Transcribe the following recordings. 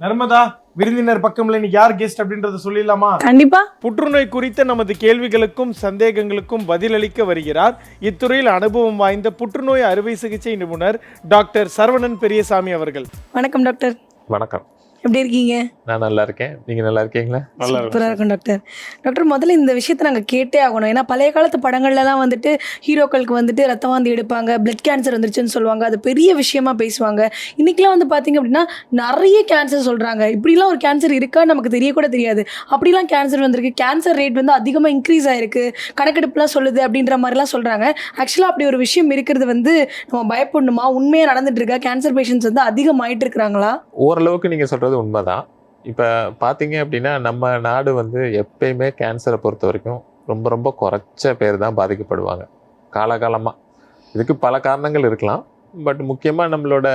நர்மதா விருந்தினர் பக்கம்ல இன்னைக்கு யார் கெஸ்ட் அப்படின்றத சொல்லிடலாமா? கண்டிப்பா. புற்றுநோய் குறித்த நமது கேள்விகளுக்கும் சந்தேகங்களுக்கும் பதிலளிக்க வருகிறார். இத்துறையில் அனுபவம் வாய்ந்த புற்றுநோய் அறுவை சிகிச்சை நிபுணர் டாக்டர் சரவணன் பெரியசாமி அவர்கள். வணக்கம் டாக்டர். வணக்கம். எப்படி இருக்கீங்க? நான் நல்லா இருக்கேன். நீங்க நல்லா இருக்கீங்களா? நல்லா சூப்பராக இருக்கும் டாக்டர். டாக்டர் முதல்ல இந்த விஷயத்தை நாங்கள் கேட்டே ஆகணும். ஏன்னா பழைய காலத்து படங்கள்லாம் வந்துட்டு ஹீரோக்களுக்கு வந்துட்டு ரத்த வாந்தி எடுப்பாங்க பிளட் கேன்சர் வந்துருச்சுன்னு சொல்லுவாங்க. அது பெரிய விஷயமா பேசுவாங்க. இன்னைக்கெல்லாம் வந்து பார்த்தீங்க அப்படின்னா நிறைய கேன்சர் சொல்கிறாங்க இப்படிலாம் ஒரு கேன்சர் இருக்கா நமக்கு தெரிய கூட தெரியாது. அப்படிலாம் கேன்சர் வந்திருக்கு. கேன்சர் ரேட் வந்து அதிகமாக இன்க்ரீஸ் ஆயிருக்கு. கணக்கெடுப்புலாம் சொல்லுது அப்படின்ற மாதிரிலாம் சொல்கிறாங்க ஆக்சுவலாக அப்படி ஒரு விஷயம் இருக்கிறது வந்து நம்ம பயப்படணுமா? உண்மையாக நடந்துட்டு இருக்கா? கேன்சர் பேஷண்ட்ஸ் வந்து அதிகமாயிட்டு இருக்கிறாங்களா? ஓரளவுக்கு சொல்கிறது உண்மை உண்மைதான். இப்போ பார்த்தீங்க அப்படின்னா நம்ம நாடு வந்து எப்பயுமே கேன்சரை பொறுத்த வரைக்கும் ரொம்ப ரொம்ப குறைச்ச பேர் தான் பாதிக்கப்படுவாங்க. காலகாலமாக இதுக்கு பல காரணங்கள் இருக்கலாம். பட் முக்கியமாக நம்மளோட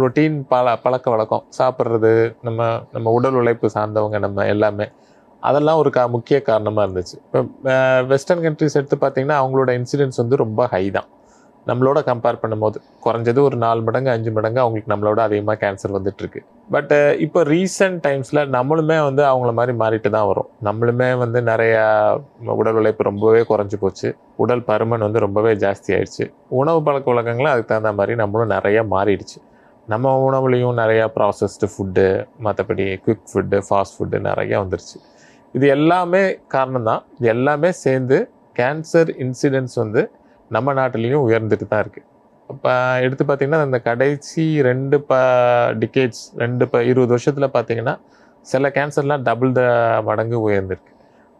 ரொட்டீன் பல பழக்க வழக்கம். சாப்பிட்றது நம்ம நம்ம உடல் உழைப்பு சார்ந்தவங்க நம்ம எல்லாமே. அதெல்லாம் ஒரு கா முக்கிய காரணமாக இருந்துச்சு. இப்போ வெஸ்டர்ன் கண்ட்ரிஸ் எடுத்து பார்த்தீங்கன்னா அவங்களோட இன்சிடென்ட்ஸ் வந்து ரொம்ப ஹை தான். நம்மளோட கம்பேர் பண்ணும்போது குறைஞ்சது ஒரு நாலு மடங்கு அஞ்சு மடங்கு அவங்களுக்கு நம்மளோட அதிகமாக கேன்சர் வந்துட்டுருக்கு. பட்டு பட் இப்போ ரீசெண்ட் டைம்ஸில் நம்மளுமே வந்து அவங்கள மாதிரி மாறிட்டு தான் வரும். நம்மளுமே வந்து நிறையா உடல் உழைப்பு ரொம்பவே குறைஞ்சி போச்சு. உடல் பருமன் வந்து ரொம்பவே ஜாஸ்தி ஆயிடுச்சு. உணவு பழக்க வழக்கங்களும் அதுக்கு தகுந்த மாதிரி நம்மளும் நிறையா மாறிடுச்சு. நம்ம உணவுலையும் நிறையா ப்ராசஸ்டு ஃபுட்டு மற்றபடி குவிக் ஃபுட்டு ஃபாஸ்ட் ஃபுட்டு நிறையா வந்துருச்சு. இது எல்லாமே காரணம் தான். இது எல்லாமே சேர்ந்து கேன்சர் இன்சிடென்ட்ஸ் வந்து நம்ம நாட்டிலையும் உயர்ந்துட்டு தான் இருக்குது இப்போ எடுத்து பார்த்தீங்கன்னா இந்த கடைசி ரெண்டு ப டிகேட்ஸ் ரெண்டு ப இருபது வருஷத்தில் பார்த்தீங்கன்னா சில கேன்சர்லாம் டபுள் த மடங்கு உயர்ந்திருக்கு.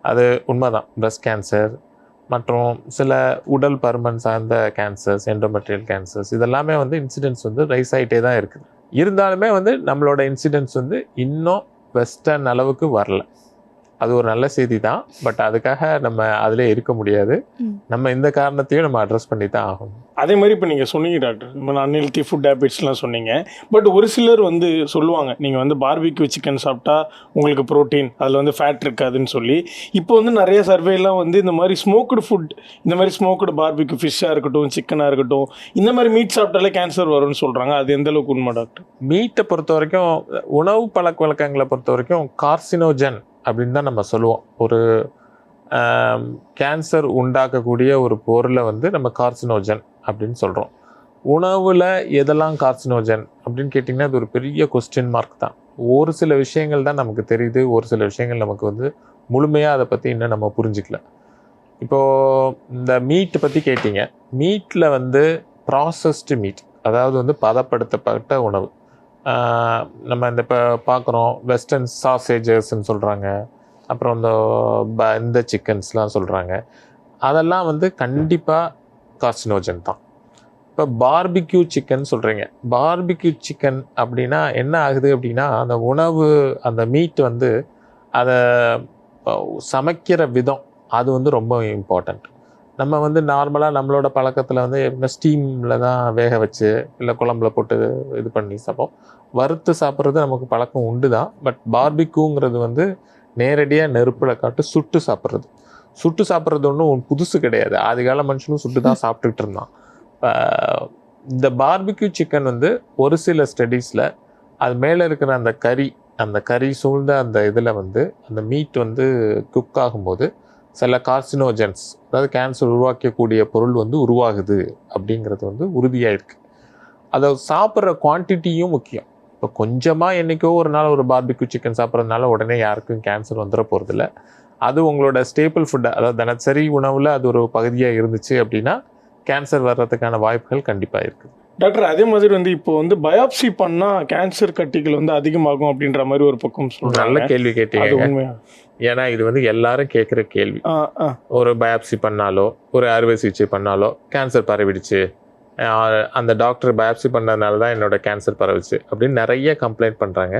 அது உண்மைதான். பிரஸ்ட் கேன்சர் மற்றும் சில உடல் பருமன் சார்ந்த கேன்சர்ஸ் எண்டோமெட்ரியல் கேன்சர்ஸ் இதெல்லாமே வந்து இன்சிடென்ட்ஸ் வந்து ரைஸ் ஆகிட்டே தான் இருக்குது. இருந்தாலுமே வந்து நம்மளோட இன்சிடென்ட்ஸ் வந்து இன்னும் வெஸ்டர்ன் அளவுக்கு வரல. அது ஒரு நல்ல செய்தி தான். பட் அதுக்காக நம்ம அதிலே இருக்க முடியாது. நம்ம இந்த காரணத்தையும் நம்ம அட்ரஸ் பண்ணி தான் ஆகணும். அதே மாதிரி இப்போ நீங்கள் சொன்னீங்க டாக்டர் இப்போ அன்ஹெல்த்தி ஃபுட் ஹேபிட்ஸ்லாம் சொன்னீங்க. பட் ஒரு சிலர் வந்து சொல்லுவாங்க நீங்கள் வந்து பார்பிக்யூ சிக்கன் சாப்பிட்டா உங்களுக்கு ப்ரோட்டீன் அதில் வந்து ஃபேட் இருக்காதுன்னு சொல்லி. இப்போ வந்து நிறைய சர்வேலாம் வந்து இந்த மாதிரி ஸ்மோக்டு ஃபுட் இந்த மாதிரி ஸ்மோக்டு பார்பிக்யூ ஃபிஷ்ஷாக இருக்கட்டும் சிக்கனாக இருக்கட்டும் இந்த மாதிரி மீட் சாப்பிட்டாலே கேன்சர் வரும்னு சொல்கிறாங்க அது எந்த அளவுக்கு உண்மை டாக்டர் மீட்டை பொறுத்த வரைக்கும் உணவு பழக்க வழக்கங்களை பொறுத்த வரைக்கும் கார்சினோஜன் அப்படின்னு தான் நம்ம சொல்லுவோம். ஒரு கேன்சர் உண்டாக்கக்கூடிய ஒரு பொருளை வந்து நம்ம கார்சினோஜன் அப்படின்னு சொல்கிறோம் உணவில் எதெல்லாம் கார்சினோஜன் அப்படின்னு கேட்டிங்கன்னா அது ஒரு பெரிய கொஸ்டின் மார்க் தான். ஒரு சில விஷயங்கள் தான் நமக்கு தெரியுது. ஒரு சில விஷயங்கள் நமக்கு வந்து முழுமையாக அதை பற்றி இன்னும் நம்ம புரிஞ்சுக்கல. இப்போது இந்த மீட்டை பற்றி கேட்டிங்க. மீட்டில் வந்து ப்ராசஸ்டு மீட் அதாவது வந்து பதப்படுத்தப்பட்ட உணவு. நம்ம இந்த இப்போ பார்க்குறோம் வெஸ்டர்ன் சாசேஜஸ்ன்னு சொல்கிறாங்க அப்புறம் இந்த ப- இந்த சிக்கன்ஸ்லாம் சொல்கிறாங்க அதெல்லாம் வந்து கண்டிப்பாக கார்சினோஜன் தான். இப்போ பார்பிக்யூ சிக்கன் சொல்கிறீங்க பார்பிக்யூ சிக்கன் அப்படின்னா என்ன ஆகுது அப்படின்னா அந்த உணவு அந்த மீட் வந்து அதை சமைக்கிற விதம் அது வந்து ரொம்ப இம்பார்ட்டண்ட் நம்ம வந்து நார்மலாக நம்மளோட பழக்கத்தில் வந்து எப்படின்னா ஸ்டீமில் தான் வேக வச்சு இல்லை குழம்புல போட்டு இது பண்ணி சாப்பிடும் வறுத்து சாப்பிட்றது நமக்கு பழக்கம் உண்டு தான் பட் பார்பிக்யூங்கிறது வந்து நேரடியாக நெருப்பில் காட்டு சுட்டு சாப்பிட்றது. சுட்டு சாப்பிட்றது ஒன்றும் புதுசு கிடையாது. ஆதிகால மனுஷனும் சுட்டு தான் சாப்பிட்டுட்டு இருந்தான். இந்த பார்பிக்யூ சிக்கன் வந்து ஒரு சில ஸ்டடீஸில் அது மேலே இருக்கிற அந்த கறி அந்த கறி சூழ்ந்த அந்த இதில் வந்து அந்த மீட் வந்து குக் ஆகும்போது சில கார்சினோஜன்ஸ் அதாவது கேன்சர் உருவாக்கக்கூடிய பொருள் வந்து உருவாகுது அப்படிங்கிறது வந்து உறுதியாக இருக்குது அதை சாப்பிட்ற குவான்டிட்டியும் முக்கியம். இப்போ கொஞ்சமாக என்றைக்கோ ஒரு நாள் ஒரு பார்பிக்யூ சிக்கன் சாப்பிட்றதுனால உடனே யாருக்கும் கேன்சர் வந்துட போகிறதில்ல அது உங்களோட ஸ்டேபிள் ஃபுட்டு அதாவது தினசரி உணவில் அது ஒரு பகுதியாக இருந்துச்சு அப்படின்னா கேன்சர் வர்றதுக்கான வாய்ப்புகள் கண்டிப்பாக இருக்குது. டாக்டர் அதே மாதிரி வந்து இப்போ வந்து பயாப்சி பண்ணால் கேன்சர் கட்டிகள் வந்து அதிகமாகும் அப்படின்ற மாதிரி ஒரு பக்கம் நல்ல சொல்கிறாங்க கேள்வி கேட்டீங்க. ஏன்னா இது வந்து எல்லாரும் கேட்குற கேள்வி. ஒரு பயாப்சி பண்ணாலோ ஒரு அறுவை சிகிச்சை பண்ணாலோ கேன்சர் பரவிடுச்சு. அந்த டாக்டர் பயாப்சி பண்ணதுனால தான் என்னோட கேன்சர் பரவுச்சு அப்படின்னு நிறைய கம்ப்ளைண்ட் பண்ணுறாங்க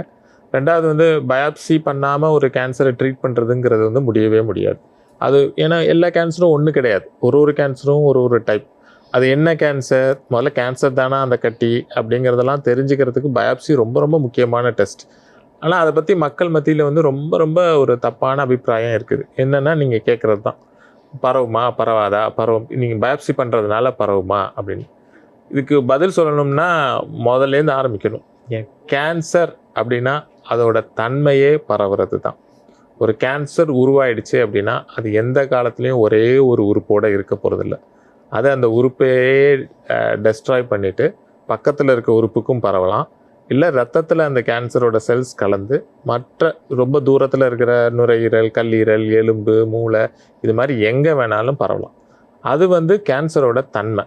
ரெண்டாவது வந்து பயாப்சி பண்ணாமல் ஒரு கேன்சரை ட்ரீட் பண்ணுறதுங்கிறது வந்து முடியவே முடியாது. அது ஏன்னா எல்லா கேன்சரும் ஒன்று கிடையாது. ஒரு ஒரு கேன்சரும் ஒரு ஒரு டைப் அது என்ன கேன்சர் முதல்ல கேன்சர் தானா அந்த கட்டி? அப்படிங்கிறதெல்லாம் தெரிஞ்சுக்கிறதுக்கு பயாப்சி ரொம்ப ரொம்ப முக்கியமான டெஸ்ட் ஆனால் அதை பற்றி மக்கள் மத்தியில் வந்து ரொம்ப ரொம்ப ஒரு தப்பான அபிப்பிராயம் இருக்குது. என்னென்னா நீங்கள் கேட்குறது தான் பரவுமா? பரவாதா? பரவும் நீங்கள் பயாப்சி பண்ணுறதுனால பரவுமா? அப்படின்னு. இதுக்கு பதில் சொல்லணும்னா முதல்லேருந்து ஆரம்பிக்கணும். ஏன்? கேன்சர் அப்படின்னா அதோட தன்மையே பரவுறது தான் ஒரு கேன்சர் உருவாயிடுச்சு அப்படின்னா அது எந்த காலத்துலேயும் ஒரே ஒரு உறுப்போடு இருக்க போகிறதில்ல அதை அந்த உறுப்பையே டெஸ்ட்ராய் பண்ணிவிட்டு பக்கத்தில் இருக்க உறுப்புக்கும் பரவலாம். இல்லை ரத்தத்தில் அந்த கேன்சரோட செல்ஸ் கலந்து மற்ற ரொம்ப தூரத்தில் இருக்கிற நுரையீரல் கல்லீரல் எலும்பு மூளை இது மாதிரி எங்கே வேணாலும் பரவலாம். அது வந்து கேன்சரோட தன்மை.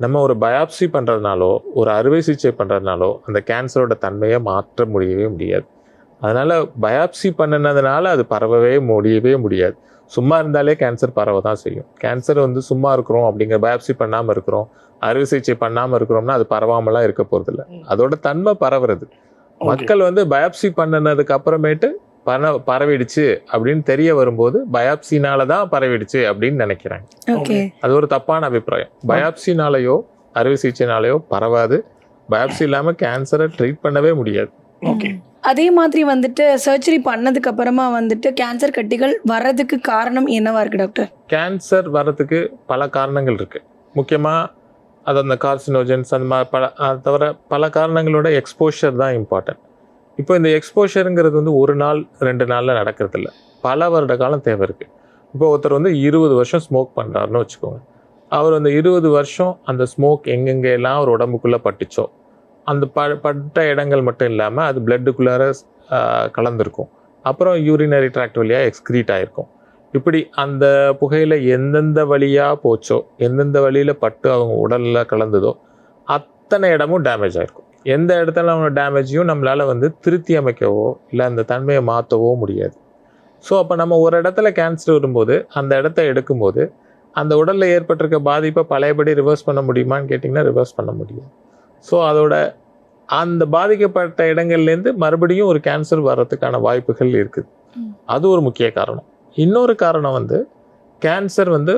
நம்ம ஒரு பயாப்சி பண்ணுறதுனாலோ ஒரு அறுவை சிகிச்சை பண்ணுறதுனாலோ அந்த கேன்சரோட தன்மையை மாற்ற முடியவே முடியாது. அதனால் பயாப்சி பண்ணினதுனால அது பரவவே முடியவே முடியாது. சும்மா இருந்தாலே கேன்சர் பரவ தான் செய்யும். கேன்சர் வந்து சும்மா இருக்கிறோம் அப்படிங்கிற பயாப்சி பண்ணாமல் இருக்கிறோம். அறுவை சிகிச்சை பண்ணாமல் இருக்கிறோம்னா அது பரவாமலாம் இருக்க போகிறதில்ல அதோட தன்மை பரவுறது. மக்கள் வந்து பயாப்சி பண்ணினதுக்கு அப்புறமேட்டு பர பரவிடுச்சு அப்படின்னு தெரிய வரும்போது பயாப்சினால தான் பரவிடுச்சு அப்படின்னு நினைக்கிறாங்க. அது ஒரு தப்பான அபிப்பிராயம். பயாப்சினாலேயோ அறுவை சிகிச்சைனாலேயோ பரவாது. பயாப்சி இல்லாமல் கேன்சரை ட்ரீட் பண்ணவே முடியாது. ஓகே. அதே மாதிரி வந்துட்டு சர்ஜரி பண்ணதுக்கு அப்புறமா வந்துட்டு கேன்சர் கட்டிகள் வர்றதுக்கு காரணம் என்னவா இருக்கு டாக்டர் கேன்சர் வர்றதுக்கு பல காரணங்கள் இருக்கு. முக்கியமாக அது அந்த கார்சினோஜன்ஸ் அந்த மாதிரி பல அது தவிர பல காரணங்களோட எக்ஸ்போஷர் தான் இம்பார்ட்டன்ட் இப்போ இந்த எக்ஸ்போஷருங்கிறது வந்து ஒரு நாள் ரெண்டு நாளில் நடக்கிறதில்ல. பல வருட காலம் தேவை இருக்குது இப்போ ஒருத்தர் வந்து இருபது வருஷம் ஸ்மோக் பண்ணுறாருன்னு வச்சுக்கோங்க. அவர் அந்த இருபது வருஷம் அந்த ஸ்மோக் எங்கெங்கே எல்லாம் அவர் உடம்புக்குள்ளே பட்டுச்சோ அந்த ப பட்ட இடங்கள் மட்டும் இல்லாமல் அது பிளட்டுக்குள்ளார கலந்துருக்கும். அப்புறம் யூரினரி ட்ராக்ட் வழியாக எக்ஸ்க்ரீட் ஆகிருக்கும் இப்படி அந்த புகையில் எந்தெந்த வழியாக போச்சோ எந்தெந்த வழியில் பட்டு அவங்க உடலில் கலந்ததோ அத்தனை இடமும் டேமேஜ் ஆகிருக்கும் எந்த இடத்துல அவங்க டேமேஜையும் நம்மளால் வந்து திருத்தி அமைக்கவோ இல்லை அந்த தன்மையை மாற்றவோ முடியாது. ஸோ அப்போ நம்ம ஒரு இடத்துல கேன்சர் வரும்போது அந்த இடத்த எடுக்கும்போது அந்த உடலில் ஏற்பட்டிருக்க பாதிப்பை பழையபடி ரிவர்ஸ் பண்ண முடியுமான்னு கேட்டிங்கன்னா ரிவர்ஸ் பண்ண முடியும் ஸோ அதோட அந்த பாதிக்கப்பட்ட இடங்கள்லேருந்து மறுபடியும் ஒரு கேன்சர் வர்றதுக்கான வாய்ப்புகள் இருக்குது. அது ஒரு முக்கிய காரணம். இன்னொரு காரணம் வந்து கேன்சர் வந்து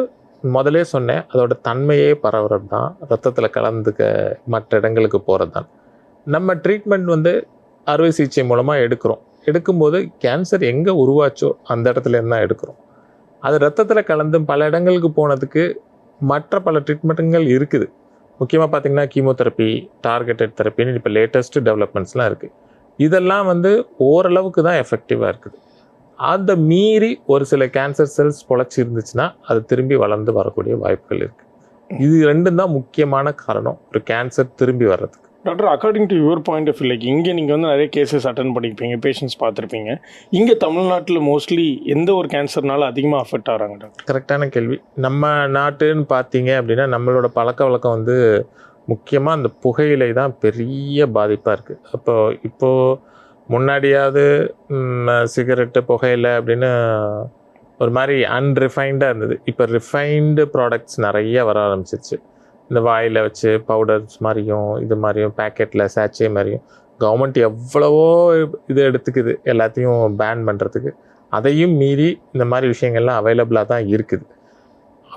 முதலே சொன்னேன் அதோட தன்மையே பரவுறது தான் ரத்தத்தில் கலந்துக்க மற்ற இடங்களுக்கு போகிறது தான் நம்ம ட்ரீட்மெண்ட் வந்து அறுவை சிகிச்சை மூலமாக எடுக்கிறோம். எடுக்கும்போது கேன்சர் எங்கே உருவாச்சோ அந்த இடத்துல இருந்து தான் எடுக்கிறோம். அது ரத்தத்தில் கலந்து பல இடங்களுக்கு போனதுக்கு மற்ற பல ட்ரீட்மெண்ட்டுகள் இருக்குது. முக்கியமாக பார்த்தீங்கன்னா கீமோதெரப்பி டார்கெட்டட் தெரப்பின்னு இப்போ லேட்டஸ்ட்டு டெவலப்மெண்ட்ஸ்லாம் இருக்குது இதெல்லாம் வந்து ஓரளவுக்கு தான் எஃபெக்டிவாக இருக்குது. அதை மீறி ஒரு சில கேன்சர் செல்ஸ் பொழைச்சிருந்துச்சுன்னா அது திரும்பி வளர்ந்து வரக்கூடிய வாய்ப்புகள் இருக்குது இது ரெண்டும் தான் முக்கியமான காரணம். ஒரு கேன்சர் திரும்பி வர்றதுக்கு. Doctor according to your point of like இங்கே நீங்கள் வந்து நிறைய கேசஸ் அட்டன் பண்ணியிருப்பீங்க பேஷண்ட்ஸ் பார்த்துருப்பீங்க. இங்கே தமிழ்நாட்டில் மோஸ்ட்லி எந்த ஒரு கேன்சர்னால அதிகமாக அஃபெக்ட் ஆகிறாங்க டாக்டர்? கரெக்டான கேள்வி. நம்ம நாட்டுன்னு பார்த்தீங்க அப்படின்னா நம்மளோட பழக்க வழக்கம் வந்து முக்கியமாக அந்த புகையிலை தான் பெரிய பாதிப்பாக இருக்குது அப்போ இப்போது முன்னாடியாவது சிகரெட்டு புகையிலை அப்படின்னு ஒரு மாதிரி அன்ரிஃபைண்டாக இருந்தது. இப்போ ரிஃபைன்டு ப்ராடக்ட்ஸ் நிறைய வர ஆரம்பிச்சிருச்சு. இந்த வாயில் வச்சு பவுடர்ஸ் மாதிரியும் இது மாதிரியும் பேக்கெட்டில் சாச்சே மாதிரியும் கவர்மெண்ட் எவ்வளவோ இது எடுத்துக்குது. எல்லாத்தையும் பேன் பண்ணுறதுக்கு அதையும் மீறி இந்த மாதிரி விஷயங்கள்லாம் அவைலபிளாக தான் இருக்குது.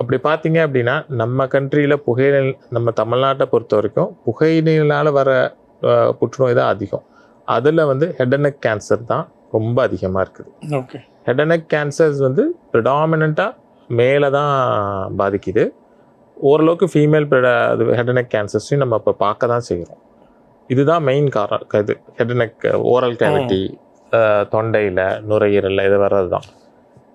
அப்படி பார்த்தீங்க அப்படின்னா நம்ம கண்ட்ரியில் புகையிலை நம்ம தமிழ்நாட்டை பொறுத்த வரைக்கும் புகையினால் வர புற்றுநோய் தான் அதிகம். அதில் வந்து ஹெட் அண்ட் நெக் கேன்சர் தான் ரொம்ப அதிகமாக இருக்குது. Okay head and neck cancers வந்து ப்ரிடாமினண்ட்டாக மேலே தான் பாதிக்குது. ஓரளவுக்கு ஃபீமேல் அது ஹெட் அண்ட் நெக் கேன்சர்ஸையும் நம்ம இப்போ பார்க்க தான் செய்கிறோம் இதுதான் மெயின் காரணம். இது ஹெட் நெக் ஓரல் கேவிட்டி தொண்டையில் நுரையீரலில் இது வர்றது தான்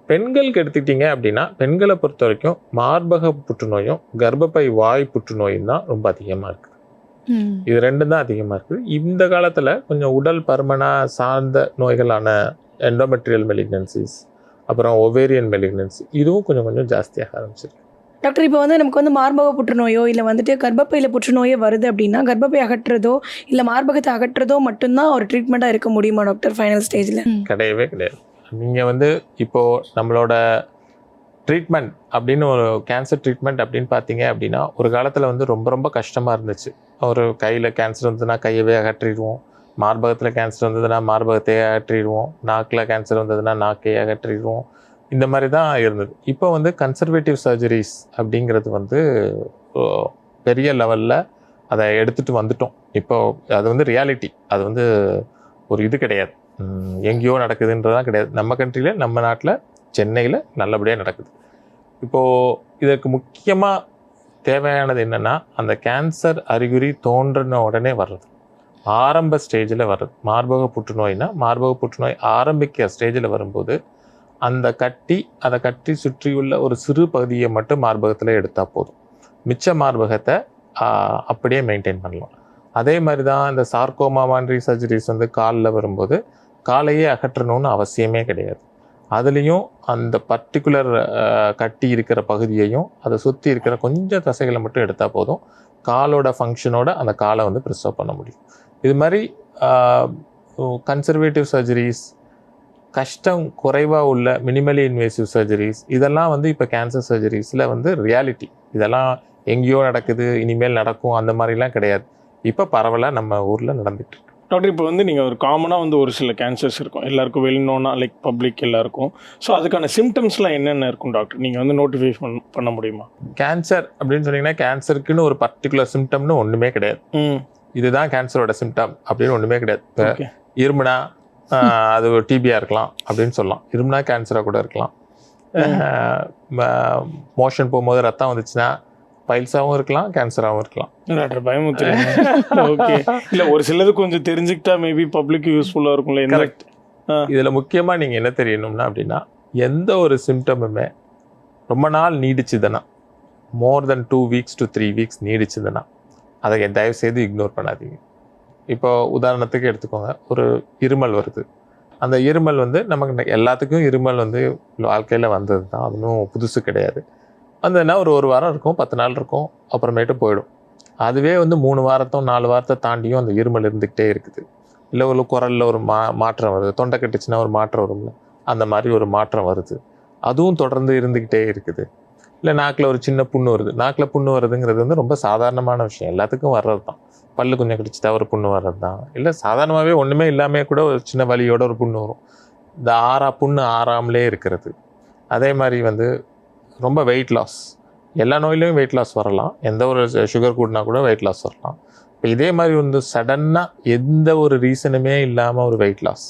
பெண்களுக்கு எடுத்துக்கிட்டிங்க அப்படின்னா பெண்களை பொறுத்த வரைக்கும் மார்பக புற்றுநோயும் கர்ப்பப்பை வாய் புற்றுநோயும் தான் ரொம்ப அதிகமாக இருக்குது இது ரெண்டும் தான் அதிகமாக இருக்குது. இந்த காலத்தில் கொஞ்சம் உடல் பருமனா சார்ந்த நோய்களான எண்டோமெட்ரியல் மெலிக்னன்சிஸ் அப்புறம் ஒவேரியன் மெலிக்னன்சி இதுவும் கொஞ்சம் கொஞ்சம் ஜாஸ்தியாக ஆரம்பிச்சிருக்கு. டாக்டர் இப்போ வந்து நமக்கு வந்து மார்பக புற்றுநோயோ இல்லை வந்துட்டு கர்ப்பப்பையில் புற்றுநோயோ வருது அப்படின்னா கர்ப்பப்பை அகற்றுறதோ இல்லை மார்பகத்தை அகற்றுறதோ மட்டும்தான் ஒரு ட்ரீட்மெண்ட்டாக இருக்க முடியுமா டாக்டர் ஃபைனல் ஸ்டேஜில் கிடையவே கிடையாது. நீங்கள் வந்து இப்போது நம்மளோட ட்ரீட்மெண்ட் அப்படின்னு ஒரு கேன்சர் ட்ரீட்மெண்ட் அப்படின்னு பார்த்தீங்க அப்படின்னா ஒரு காலத்தில் வந்து ரொம்ப ரொம்ப கஷ்டமாக இருந்துச்சு. ஒரு கையில் கேன்சர் வந்ததுன்னா கையவே அகற்றிடுவோம். மார்பகத்தில் கேன்சர் வந்ததுன்னா மார்பகத்தையே அகற்றிடுவோம். நாக்கில் கேன்சர் வந்ததுன்னா நாக்கையே அகற்றிடுவோம். இந்த மாதிரி தான் இருந்தது. இப்போ வந்து கன்சர்வேட்டிவ் சர்ஜரிஸ் அப்படிங்கிறது வந்து பெரிய லெவலில் அதை எடுத்துகிட்டு வந்துட்டோம். இப்போ அது வந்து ரியாலிட்டி அது வந்து ஒரு இது கிடையாது. எங்கேயோ நடக்குதுன்றதான் கிடையாது. நம்ம கண்ட்ரியில் நம்ம நாட்டில் சென்னையில் நல்லபடியாக நடக்குது. இப்போது இதற்கு முக்கியமாக தேவையானது என்னென்னா அந்த கேன்சர் அறிகுறி தோன்றின உடனே வர்றது. ஆரம்ப ஸ்டேஜில் வர்றது. மார்பக புற்றுநோய்னா மார்பக புற்றுநோய் ஆரம்பிக்க ஸ்டேஜில் வரும்போது அந்த கட்டி அதை கட்டி சுற்றியுள்ள ஒரு சிறு பகுதியை மட்டும் மார்பகத்தில் எடுத்தால் போதும். மிச்ச மார்பகத்தை அப்படியே மெயின்டைன் பண்ணலாம். அதே மாதிரி தான் இந்த சார்கோமா மாதிரி சர்ஜரிஸ் வந்து காலில் வரும்போது காலையே அகற்றணும்னு அவசியமே கிடையாது. அதுலேயும் அந்த பர்டிகுலர் கட்டி இருக்கிற பகுதியையும் அதை சுற்றி இருக்கிற கொஞ்சம் தசைகளை மட்டும் எடுத்தால் போதும். காலோட ஃபங்க்ஷனோட அந்த காலை வந்து ப்ரிசர்வ் பண்ண முடியும். இது மாதிரி கன்சர்வேட்டிவ் சர்ஜரிஸ் கஷ்டம் குறைவாக உள்ள மினிமலி இன்வேசிவ் சர்ஜரிஸ் இதெல்லாம் வந்து இப்போ கேன்சர் சர்ஜரிஸில் வந்து ரியாலிட்டி இதெல்லாம் எங்கேயோ நடக்குது இனிமேல் நடக்கும் அந்த மாதிரிலாம் கிடையாது. இப்போ பரவலாக நம்ம ஊரில் நடந்துட்டு. டாக்டர் இப்போ வந்து நீங்கள் ஒரு காமனாக வந்து ஒரு சில கேன்சர்ஸ் இருக்கும். எல்லாருக்கும் வெளிநோனா லைக் பப்ளிக் எல்லாருக்கும். ஸோ அதுக்கான சிம்டம்ஸ்லாம் என்னென்ன இருக்கும் டாக்டர் நீங்கள் வந்து நோட்டிஃபை பண்ண முடியுமா? கேன்சர் அப்படின்னு சொன்னீங்கன்னா கேன்சருக்குன்னு ஒரு பர்டிகுலர் சிம்டம்னு ஒன்றுமே கிடையாது. இதுதான் கேன்சரோட சிம்டம் அப்படின்னு ஒன்றுமே கிடையாது. இருமுனா அது ஒரு டிபியாக இருக்கலாம் அப்படின்னு சொல்லலாம். இருமுனா கேன்சராக கூட இருக்கலாம். மோஷன் போகும்போது ரத்தம் வந்துச்சுன்னா பைல்ஸாகவும் இருக்கலாம் கேன்சராகவும் இருக்கலாம். Doctor okay. இல்லை ஒரு சிலது கொஞ்சம் தெரிஞ்சுக்கிட்டா மேபி பப்ளிக் யூஸ்ஃபுல்லாக இருக்கும்ல. Correct. இதில் முக்கியமாக நீங்கள் என்ன தெரியணும்னா அப்படின்னா எந்த ஒரு சிம்டமுமே ரொம்ப நாள் நீடிச்சுதுன்னா more than two weeks to three weeks நீடிச்சுதுன்னா அதை தயவு செய்து இக்னோர் பண்ணாதீங்க. இப்போ உதாரணத்துக்கு எடுத்துக்கோங்க. ஒரு இருமல் வருது. அந்த இருமல் வந்து நமக்கு எல்லாத்துக்கும் இருமல் வந்து வாழ்க்கையில் வந்தது தான் அதுவும் புதுசு கிடையாது. வந்ததுன்னா ஒரு ஒரு வாரம் இருக்கும் பத்து நாள் இருக்கும் அப்புறமேட்டு போயிடும். அதுவே வந்து மூணு வாரத்தோ நாலு வாரத்தை தாண்டியும் அந்த இருமல் இருந்துக்கிட்டே இருக்குது. இல்லை ஒரு குரலில் ஒரு மா மாற்றம் வருது. தொண்டை கட்டுச்சுன்னா ஒரு மாற்றம் வரும்ல. அந்த மாதிரி ஒரு மாற்றம் வருது. அதுவும் தொடர்ந்து இருந்துக்கிட்டே இருக்குது. இல்லை நாக்கில் ஒரு சின்ன புண்ணு வருது. நாக்கில் புண்ணு வருதுங்கிறது வந்து ரொம்ப சாதாரணமான விஷயம். எல்லாத்துக்கும் வர்றது தான் பல்லு கொஞ்சம் கடிச்சிட்டா ஒரு புண்ணு வர்றது தான் இல்லை சாதாரணமாகவே ஒன்றுமே இல்லாமல் கூட ஒரு சின்ன வலியோட ஒரு புண்ணு வரும். இந்த ஆறா புண்ணு ஆறாமலே இருக்கிறது. அதே மாதிரி வந்து ரொம்ப வெயிட் லாஸ் எல்லா நோயிலையும் வெயிட் லாஸ் வரலாம். எந்த ஒரு சுகர் கூடனா கூட வெயிட் லாஸ் வரலாம். இப்போ இதே மாதிரி வந்து சடன்னாக எந்த ஒரு ரீசனுமே இல்லாமல் ஒரு வெயிட் லாஸ்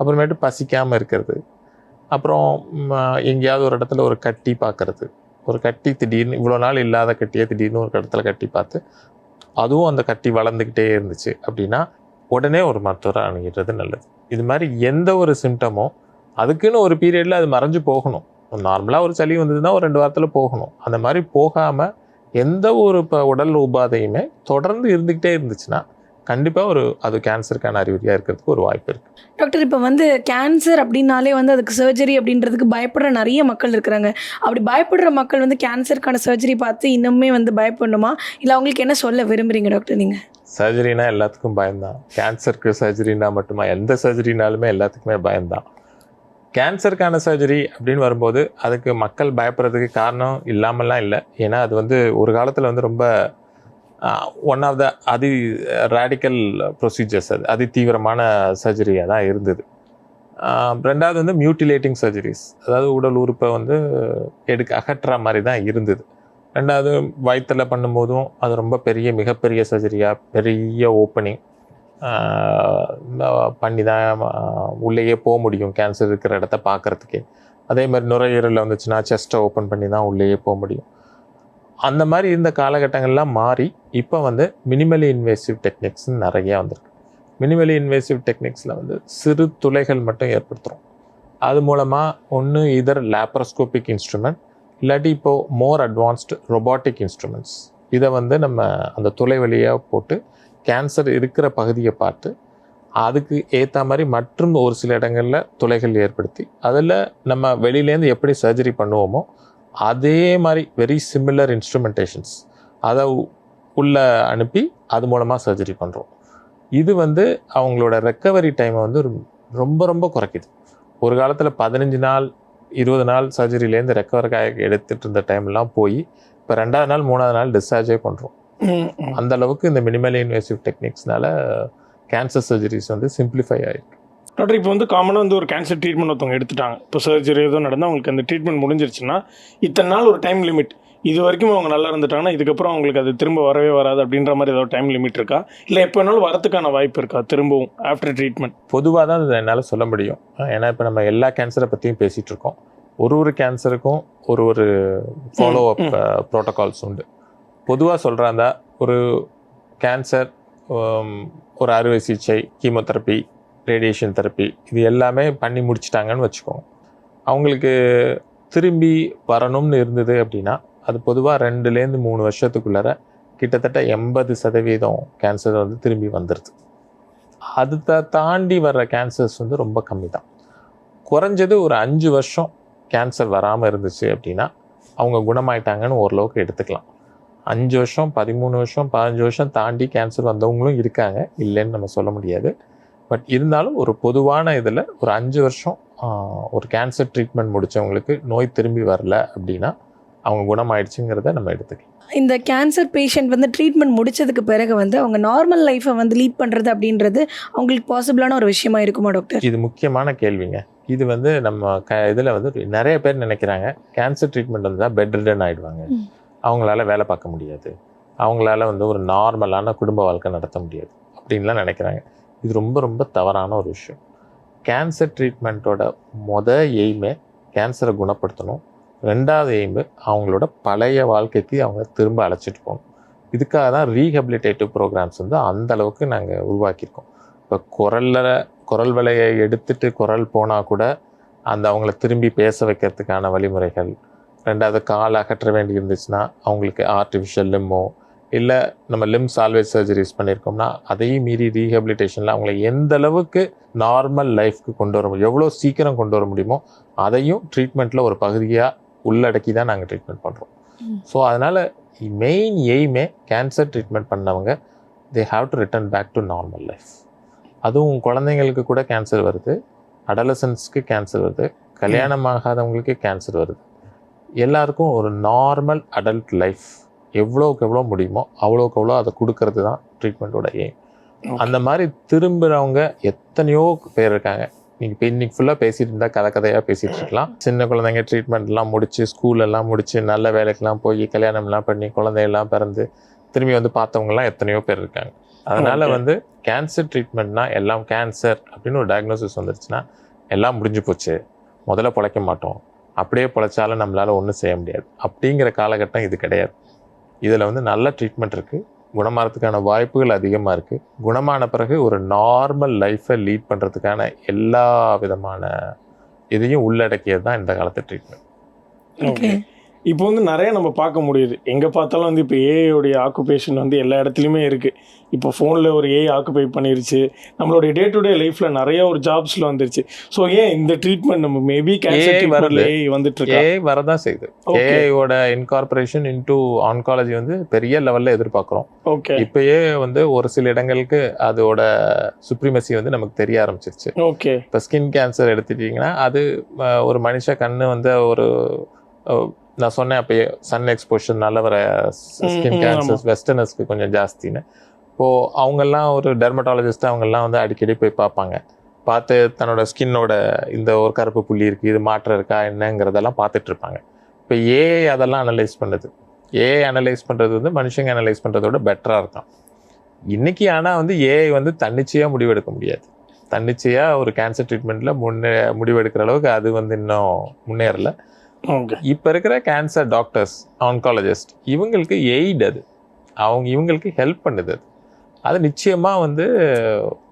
அப்புறமேட்டு பசிக்காமல் இருக்கிறது. அப்புறம் எங்கேயாவது ஒரு இடத்துல ஒரு கட்டி பார்க்கறது ஒரு கட்டி திடீர்னு இவ்வளோ நாள் இல்லாத கட்டியை திடீர்னு ஒரு இடத்துல கட்டி பார்த்து அதுவும் அந்த கட்டி வளர்ந்துக்கிட்டே இருந்துச்சு அப்படின்னா உடனே ஒரு மருத்துவரை அணுகிறது நல்லது. இது மாதிரி எந்த ஒரு சிம்டமோ அதுக்குன்னு ஒரு பீரியடில் அது மறைஞ்சு போகணும். நார்மலாக ஒரு சளி வந்ததுன்னா ஒரு ரெண்டு வாரத்தில் போகணும். அந்த மாதிரி போகாமல் எந்த ஒரு இப்போ உடல் உபாதையுமே தொடர்ந்து இருந்துக்கிட்டே இருந்துச்சுன்னா கண்டிப்பாக ஒரு அது கேன்சருக்கான அறிகுறியாக இருக்கிறதுக்கு ஒரு வாய்ப்பு இருக்குது டாக்டர் இப்போ வந்து கேன்சர் அப்படின்னாலே வந்து அதுக்கு சர்ஜரி அப்படின்றதுக்கு பயப்படுற நிறைய மக்கள் இருக்கிறாங்க. அப்படி பயப்படுற மக்கள் வந்து கேன்சருக்கான சர்ஜரி பார்த்து இன்னுமே வந்து பயப்படணுமா? இல்லை அவங்களுக்கு என்ன சொல்ல விரும்புறீங்க டாக்டர் நீங்கள் சர்ஜரினா எல்லாத்துக்கும் பயம்தான். கேன்சருக்கு சர்ஜரினா மட்டுமா எந்த சர்ஜரினாலுமே எல்லாத்துக்குமே பயம்தான். கேன்சருக்கான சர்ஜரி அப்படின்னு வரும்போது அதுக்கு மக்கள் பயப்படுறதுக்கு காரணம் இல்லாமல்லாம் இல்லை. ஏன்னா அது வந்து ஒரு காலத்தில் வந்து ரொம்ப ஒன் ஆஃப் த அதி ரேடிக்கல் ப்ரொசீஜர்ஸ் அது. அதி தீவிரமான சர்ஜரியாக தான் இருந்தது. ரெண்டாவது வந்து மியூட்டிலேட்டிங் சர்ஜரிஸ் அதாவது உடல் உறுப்பை வந்து எடுக்க அகற்றுற மாதிரி தான் இருந்தது. ரெண்டாவது வயிற்றில் பண்ணும்போதும் அது ரொம்ப பெரிய மிகப்பெரிய சர்ஜரியாக பெரிய ஓப்பனிங் பண்ணி தான் உள்ளேயே போக முடியும் கேன்சர் இருக்கிற இடத்த பார்க்குறதுக்கே. அதே மாதிரி நுரையீரலில் வந்துச்சுன்னா செஸ்ட்டை ஓப்பன் பண்ணி தான் உள்ளேயே போக முடியும். அந்த மாதிரி இருந்த காலகட்டங்கள்லாம் மாறி இப்போ வந்து மினிமலி இன்வேசிவ் டெக்னிக்ஸ்னு நிறையா வந்திருக்கு. மினிமலி இன்வேசிவ் டெக்னிக்ஸில் வந்து சிறு துளைகள் மட்டும் ஏற்படுத்துகிறோம் அது மூலமாக ஒன்று இதர் லேப்ரோஸ்கோபிக் இன்ஸ்ட்ருமெண்ட் இல்லாட்டி இப்போது மோர் அட்வான்ஸ்டு ரொபாட்டிக் இன்ஸ்ட்ருமெண்ட்ஸ் இதை வந்து நம்ம அந்த துளை வழியாக போட்டு கேன்சர் இருக்கிற பகுதியை பார்த்து அதுக்கு ஏற்ற மாதிரி மற்றும் ஒரு சில இடங்களில் துளைகள் ஏற்படுத்தி அதில் நம்ம வெளியிலேருந்து எப்படி சர்ஜரி பண்ணுவோமோ அதே மாதிரி வெரி சிமிலர் இன்ஸ்ட்ருமெண்டேஷன்ஸ் அதை உள்ள அனுப்பி அது மூலமாக சர்ஜரி பண்ணுறோம் இது வந்து அவங்களோட ரெக்கவரி டைமை வந்து ரொம்ப ரொம்ப குறைக்குது. ஒரு காலத்தில் பதினஞ்சு நாள் இருபது நாள் சர்ஜரியிலேருந்து ரெக்கவர் எடுத்துட்டு இருந்த டைம்லாம் போய் இப்போ ரெண்டாவது நாள் மூணாவது நாள் டிஸ்சார்ஜே பண்ணுறோம் ம், ம். அந்த அளவுக்கு இந்த மினிமல் இன்வேசிவ் டெக்னிக்ஸ்னால கேன்சர் சர்ஜரிஸ் வந்து சிம்பிளிஃபை ஆயிருக்கு. டாக்டர் இப்போ வந்து காமனாக வந்து ஒரு கேன்சர் ட்ரீட்மெண்ட் ஒருத்தவங்க எடுத்துட்டாங்க. இப்போ சர்ஜரி ஏதோ நடந்தால் அவங்களுக்கு அந்த ட்ரீட்மெண்ட் முடிஞ்சிருச்சுன்னா இத்தனை நாள் ஒரு டைம் லிமிட் இது வரைக்கும் அவங்க நல்லா இருந்துட்டாங்கன்னா இதுக்கப்புறம் அவங்களுக்கு அது திரும்ப வரவே வராது அப்படின்ற மாதிரி ஏதாவது டைம் லிமிட் இருக்கா? இல்லை எப்போ வேணாலும் வரதுக்கான வாய்ப்பு இருக்கா? திரும்பவும் ஆஃப்டர் ட்ரீட்மெண்ட் பொதுவாக தான் அதை என்னால் சொல்ல முடியும். ஏன்னா இப்போ நம்ம எல்லா கேன்சரை பற்றியும் பேசிகிட்டு இருக்கோம். ஒரு ஒரு கேன்சருக்கும் ஒரு ஒரு ஃபாலோ அப் ப்ரோட்டோகால்ஸ் உண்டு. பொதுவாக சொல்கிறாந்தா ஒரு கேன்சர் ஒரு அறுவை சிகிச்சை கீமோதெரப்பி ரேடியேஷன் தெரப்பி இது எல்லாமே பண்ணி முடிச்சிட்டாங்கன்னு வச்சுக்கோங்க. அவங்களுக்கு திரும்பி வரணும்னு இருந்தது அப்படின்னா அது பொதுவாக ரெண்டுலேருந்து மூணு வருஷத்துக்குள்ளார கிட்டத்தட்ட எண்பது சதவீதம் கேன்சர் வந்து திரும்பி வந்துடுது அது தாண்டி வர்ற கேன்சர்ஸ் வந்து ரொம்ப கம்மி தான் குறைஞ்சது ஒரு அஞ்சு வருஷம் கேன்சர் வராமல் இருந்துச்சு அப்படின்னா அவங்க குணமாயிட்டாங்கன்னு ஓரளவுக்கு எடுத்துக்கலாம். அஞ்சு வருஷம் பதிமூணு வருஷம் பதினஞ்சு வருஷம் தாண்டி கேன்சர் வந்தவங்களும் இருக்காங்க. இல்லைன்னு நம்ம சொல்ல முடியாது. பட் இருந்தாலும் ஒரு பொதுவான இதில் ஒரு அஞ்சு வருஷம் ஒரு கேன்சர் ட்ரீட்மெண்ட் முடிச்சவங்களுக்கு நோய் திரும்பி வரல அப்படின்னா அவங்க குணமாயிடுச்சுங்கிறத நம்ம எடுத்துக்கலாம். இந்த கேன்சர் பேஷண்ட் வந்து ட்ரீட்மெண்ட் முடிச்சதுக்கு பிறகு வந்து அவங்க நார்மல் லைஃப்பை வந்து லீட் பண்ணுறது அப்படின்றது அவங்களுக்கு பாசிபிளான ஒரு விஷயமா இருக்குமா டாக்டர் இது முக்கியமான கேள்விங்க. இது வந்து நம்ம க இதில் வந்து நிறைய பேர் நினைக்கிறாங்க கேன்சர் ட்ரீட்மெண்ட் வந்தால் பெட் ரிடன் ஆகிடுவாங்க. அவங்களால வேலை பார்க்க முடியாது. அவங்களால வந்து ஒரு நார்மலான குடும்ப வாழ்க்கை நடத்த முடியாது அப்படின்லாம் நினைக்கிறாங்க. இது ரொம்ப ரொம்ப தவறான ஒரு விஷயம். கேன்சர் ட்ரீட்மெண்ட்டோட மொத எய்மே கேன்சரை குணப்படுத்தணும். ரெண்டாவது எய்மு அவங்களோட பழைய வாழ்க்கைக்கு அவங்க திரும்ப அழைச்சிட்டு போகணும். இதுக்காக தான் ரீஹபிலிட்டேட்டிவ் ப்ரோக்ராம்ஸ் வந்து அந்த அளவுக்கு நாங்கள் உருவாக்கியிருக்கோம். இப்போ குரலில் குரல் விலையை எடுத்துட்டு குரல் போனால் கூட அந்த அவங்கள திரும்பி பேச வைக்கிறதுக்கான வழிமுறைகள் ரெண்டாவது கால் அகற்ற வேண்டி இருந்துச்சுன்னா அவங்களுக்கு ஆர்டிஃபிஷியல் லிம்மோ இல்லை நம்ம லிம் சால்வேஜ் சர்ஜரிஸ் பண்ணியிருக்கோம்னா அதையும் மீறி ரீஹபிலிட்டேஷனில் அவங்கள எந்த அளவுக்கு நார்மல் லைஃப்க்கு கொண்டு வர முடியும் எவ்வளோ சீக்கிரம் கொண்டு வர முடியுமோ அதையும் ட்ரீட்மெண்ட்டில் ஒரு பகுதியாக உள்ளடக்கி தான் நாங்கள் ட்ரீட்மெண்ட் பண்ணுறோம். ஸோ அதனால் மெயின் எய்மே கேன்சர் ட்ரீட்மெண்ட் பண்ணவங்க they have to return back to normal life அதுவும் குழந்தைங்களுக்கு கூட கேன்சர் வருது அடலசன்ஸ்க்கு கேன்சர் வருது கல்யாணம் ஆகாதவங்களுக்கு கேன்சர் வருது. எல்லாருக்கும் ஒரு நார்மல் அடல்ட் லைஃப் எவ்வளோக்கு எவ்வளோ முடியுமோ அவ்வளோக்கு எவ்வளோ அதை கொடுக்கறது தான் ட்ரீட்மெண்ட்டோட எய்ம் அந்த மாதிரி திரும்புகிறவங்க எத்தனையோ பேர் இருக்காங்க. நீங்கள் இப்போ இன்னைக்கு ஃபுல்லாக பேசிட்டு இருந்தால் கதை கதையாக பேசிட்டு இருக்கலாம். சின்ன குழந்தைங்க ட்ரீட்மெண்ட்லாம் முடிச்சு ஸ்கூல் எல்லாம் முடிச்சு நல்ல வேலைக்கெல்லாம் போய் கல்யாணம்லாம் பண்ணி குழந்தையெல்லாம் பிறந்து திரும்பி வந்து பார்த்தவங்கலாம் எத்தனையோ பேர் இருக்காங்க. அதனால. வந்து கேன்சர் ட்ரீட்மெண்ட்னா எல்லாம் கேன்சர் அப்படின்னு ஒரு டயக்னோசிஸ் வந்துருச்சுன்னா எல்லாம் முடிஞ்சு போச்சு. முதல்ல பிழைக்க மாட்டோம். அப்படியே பிழைச்சாலும் நம்மளால ஒன்றும் செய்ய முடியாது. அப்படிங்கிற காலகட்டம் இது கிடையாது. இதில் வந்து நல்ல ட்ரீட்மெண்ட் இருக்குது குணமாகறதுக்கான வாய்ப்புகள் அதிகமாக இருக்குது குணமான பிறகு ஒரு நார்மல் லைஃப்பை லீட் பண்ணுறதுக்கான எல்லா விதமான இதையும் உள்ளடக்கியது தான் இந்த காலத்து ட்ரீட்மெண்ட் ஓகே இப்போ வந்து நிறைய நம்ம பார்க்க முடியுது. எங்கே பார்த்தாலும் வந்து இப்போ ஏஐயோடைய ஆக்குபேஷன் வந்து எல்லா இடத்துலையுமே இருக்குது இப்போ ஃபோனில் ஒரு ஏஐ ஆக்குபை பண்ணிருச்சு. நம்மளுடைய டே டு டே லைஃப்பில் நிறைய ஒரு ஜாப்ஸில் வந்துருச்சு. ஸோ ஏன் இந்த ட்ரீட்மெண்ட் நம்ம மேபி கேன்சர் ட்ரீட்மெண்ட்ல வருது. ஏஐ வந்துட்டு இருக்கா? ஏஐ வரதான் செய்யுது. ஏஐயோட இன்கார்பரேஷன் இன்டூ ஆன்காலஜி வந்து பெரிய லெவலில் எதிர்பார்க்குறோம். ஓகே இப்பயே வந்து ஒரு சில இடங்களுக்கு அதோட சுப்ரிமசி வந்து நமக்கு தெரிய ஆரம்பிச்சிருச்சு. ஓகே இப்போ ஸ்கின் கேன்சர் எடுத்துட்டீங்கன்னா அது ஒரு மனுஷ கண்ணு வந்து ஒரு நான் சொன்னேன் அப்பயே சன் எக்ஸ்போஷர்னால வர ஸ்கின் கேன்சர்ஸ் வெஸ்டர்னர்ஸ்க்கு கொஞ்சம் ஜாஸ்தின்னு. இப்போது அவங்கெல்லாம் ஒரு டெர்மட்டாலஜிஸ்ட் அவங்கெல்லாம் வந்து அடிக்கடி போய் பார்ப்பாங்க. பார்த்து தன்னோட ஸ்கின்னோட இந்த ஒரு கருப்பு புள்ளி இருக்குது இது மாற்றம் இருக்கா என்னங்கிறதெல்லாம் பார்த்துட்டு இருப்பாங்க. இப்போ ஏஐ அதெல்லாம் அனலைஸ் பண்ணுது. ஏஐ அனலைஸ் பண்ணுறது வந்து மனுஷங்க அனலைஸ் பண்ணுறதோட பெட்டராக இருக்கும் இன்னைக்கு ஆனால் வந்து ஏஐ வந்து தன்னிச்சையாக முடிவெடுக்க முடியாது. தன்னிச்சையாக ஒரு கேன்சர் ட்ரீட்மெண்ட்டில் முன்னே முடிவெடுக்கிற அளவுக்கு அது வந்து இன்னும் முன்னேறல. இப்போ இருக்கிற கேன்சர் டாக்டர்ஸ் ஆன்காலஜிஸ்ட் இவங்களுக்கு எய்ட் அது. அவங்க இவங்களுக்கு ஹெல்ப் பண்ணுது அது. அது நிச்சயமாக வந்து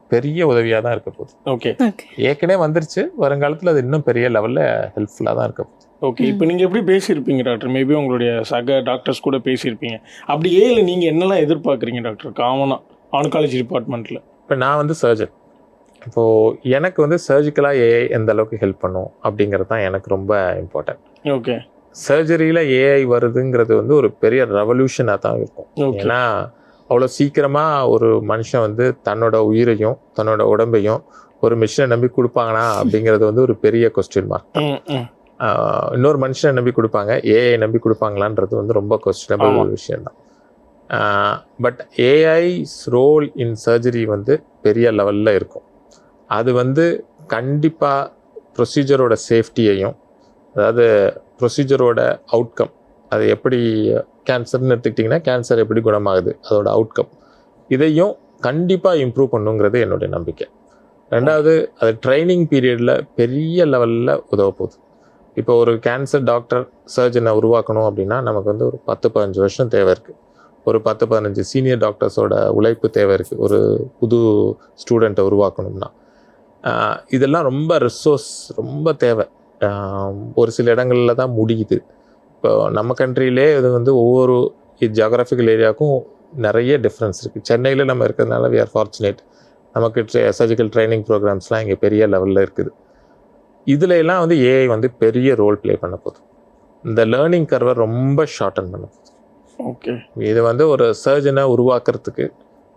பெரிய உதவியாக தான் இருக்க போகுது. ஓகே. ஏற்கனவே வந்துருச்சு. வருங்காலத்தில் அது இன்னும் பெரிய லெவலில் ஹெல்ப்ஃபுல்லாக தான் இருக்க போகுது. ஓகே. இப்போ நீங்கள் எப்படி பேசியிருப்பீங்க டாக்டர் மேபி உங்களுடைய சக டாக்டர்ஸ் கூட பேசியிருப்பீங்க. அப்படி ஏல நீங்கள் என்னெல்லாம் எதிர்பார்க்குறீங்க டாக்டர் காமனாக ஆன்காலஜி டிபார்ட்மெண்ட்டில் இப்போ நான் வந்து சர்ஜன் இப்போது எனக்கு வந்து சர்ஜிக்கலாக ஏஐ எந்த அளவுக்கு ஹெல்ப் பண்ணும் அப்படிங்கிறது தான் எனக்கு ரொம்ப இம்பார்ட்டன்ட் ஓகே சர்ஜரியில் ஏஐ வருதுங்கிறது வந்து ஒரு பெரிய ரெவல்யூஷனாக தான் இருக்கும். ஏன்னா அவ்வளோ சீக்கிரமாக ஒரு மனுஷன் வந்து தன்னோட உயிரையும் தன்னோட உடம்பையும் ஒரு மிஷினை நம்பி கொடுப்பாங்களா அப்படிங்கிறது வந்து ஒரு பெரிய கொஸ்டின் மார்க் இன்னொரு மனுஷனை நம்பி கொடுப்பாங்க ஏஐ நம்பி கொடுப்பாங்களான்றது வந்து ரொம்ப கொஸ்டினபிள் ஆமா. விஷயம்தான் but AI's role in surgery வந்து பெரிய லெவலில் இருக்கும். அது வந்து கண்டிப்பாக ப்ரொசீஜரோட சேஃப்டியையும் அதாவது ப்ரொசீஜரோட அவுட்கம் அது எப்படி கேன்சர்னு எடுத்துக்கிட்டிங்கன்னா கேன்சர் எப்படி குணமாகுது அதோட அவுட்கம் இதையும் கண்டிப்பாக இம்ப்ரூவ் பண்ணுங்கிறது என்னுடைய நம்பிக்கை. ரெண்டாவது அது ட்ரைனிங் பீரியடில் பெரிய லெவலில் உதவ போகுது. இப்போ ஒரு கேன்சர் டாக்டர் சர்ஜனை உருவாக்கணும் அப்படின்னா நமக்கு வந்து ஒரு பத்து பதினஞ்சு வருஷம் தேவை இருக்குது ஒரு பத்து பதினஞ்சு சீனியர் டாக்டர்ஸோட உழைப்பு தேவை இருக்குது ஒரு புது ஸ்டூடெண்ட்டை உருவாக்கணும்னா. இதெல்லாம் ரொம்ப ரிசோர்ஸ் ரொம்ப தேவை. ஒரு சில இடங்கள்ல தான் முடியுது. இப்போ நம்ம கண்ட்ரியிலே இது வந்து ஒவ்வொரு ஜியாகிராஃபிக்கல் ஏரியாவுக்கும் நிறைய டிஃப்ரென்ஸ் இருக்குது சென்னையில் நம்ம இருக்கிறதுனால வி ஆர் ஃபார்ச்சுனேட் நமக்கு சர்ஜிக்கல் ட்ரைனிங் ப்ரோக்ராம்ஸ்லாம் இங்கே பெரிய லெவலில் இருக்குது. இதுல எல்லாம் வந்து ஏஐ வந்து பெரிய ரோல் ப்ளே பண்ண போகுது. இந்த லேர்னிங் கர்வை ரொம்ப ஷார்டன் பண்ண போகுது. ஓகே இது வந்து ஒரு சர்ஜனை உருவாக்குறதுக்கு